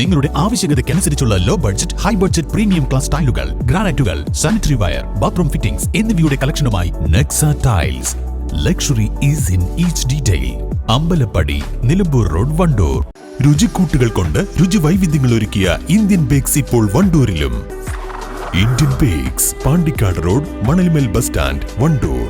നിങ്ങളുടെ ആവശ്യകതയ്ക്കനുസരിച്ചുള്ള low budget high budget premium class ടൈലുകൾ ഗ്രാനൈറ്റുകൾ സാനിറ്ററി വയർ ബാത്റൂം ഫിറ്റിംഗ്സ് എന്നിവയുടെ കളക്ഷനുമായി Nexa tiles luxury is in each detail Ambalappadi Nilambur road Wandoor. രുചിക്കൂട്ടുകൾ കൊണ്ട് രുചി വൈവിധ്യങ്ങൾ ഒരുക്കിയ ഇന്ത്യൻ ബേക്സ് ഇപ്പോൾ വണ്ടൂരിലും. Indian bakes Pandikkad road Manalmel bus stand Wandoor.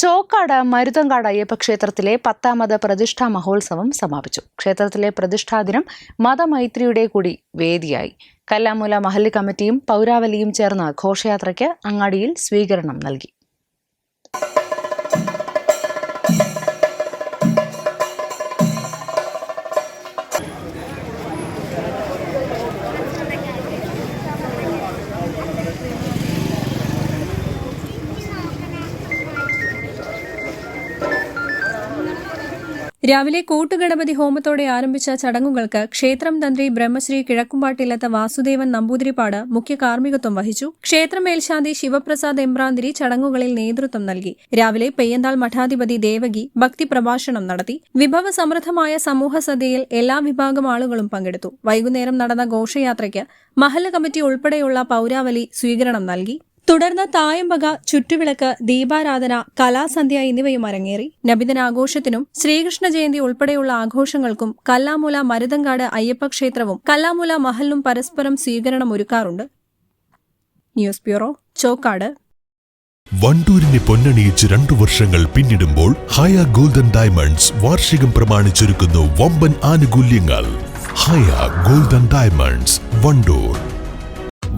Chokkad Maruthankad Ayyappa ക്ഷേത്രത്തിലെ പത്താമത് പ്രതിഷ്ഠാ മഹോത്സവം സമാപിച്ചു. ക്ഷേത്രത്തിലെ പ്രതിഷ്ഠാ ദിനം മതമൈത്രിയുടെ കൂടി വേദിയായി. കല്ലാമൂല മഹല്ല് കമ്മിറ്റിയും പൗരാവലിയും ചേർന്ന് ഘോഷയാത്രയ്ക്ക് അങ്ങാടിയിൽ സ്വീകരണം നൽകി. രാവിലെ കൂട്ടുഗണപതി ഹോമത്തോടെ ആരംഭിച്ച ചടങ്ങുകൾക്ക് ക്ഷേത്രം തന്ത്രി ബ്രഹ്മശ്രീ കിഴക്കുംപാട്ടില്ലത്ത വാസുദേവൻ നമ്പൂതിരിപ്പാട് മുഖ്യ കാർമ്മികത്വം വഹിച്ചു. ക്ഷേത്രമേൽശാന്തി ശിവപ്രസാദ് എംബ്രാന്തിരി ചടങ്ങുകളിൽ നേതൃത്വം നൽകി. രാവിലെ പെയ്യന്താൾ മഠാധിപതി ദേവകി ഭക്തി പ്രഭാഷണം നടത്തി. വിഭവ സമൃദ്ധമായ സമൂഹ സദ്യയിൽ എല്ലാ വിഭാഗം ആളുകളും പങ്കെടുത്തു. വൈകുന്നേരം നടന്ന ഘോഷയാത്രയ്ക്ക് മഹല്ല കമ്മിറ്റി ഉൾപ്പെടെയുള്ള പൌരാവലി സ്വീകരണം നൽകി. തുടർന്ന് തായമ്പക ചുറ്റുവിളക്ക് ദീപാരാധന കലാസന്ധ്യ എന്നിവയും അരങ്ങേറി. നബിദിനാഘോഷത്തിനും ശ്രീകൃഷ്ണ ജയന്തി ഉൾപ്പെടെയുള്ള ആഘോഷങ്ങൾക്കും കല്ലാമൂല മരുതങ്കാട് അയ്യപ്പക്ഷേത്രവും കല്ലാമൂല മഹലും പരസ്പരം സ്വീകരണം ഒരുക്കാറുണ്ട്. News bureau Chokkad. വണ്ടൂരിനെ പൊന്നണിയിച്ച് രണ്ടു വർഷങ്ങൾ പിന്നിടുമ്പോൾ ഹയ ഗോൾഡൻ ഡയമണ്ട്സ് വാർഷികം പ്രമാണിച്ചൊരുക്കുന്നു വമ്പൻ ആനുകൂല്യങ്ങൾ. Haya golden diamonds Wandoor.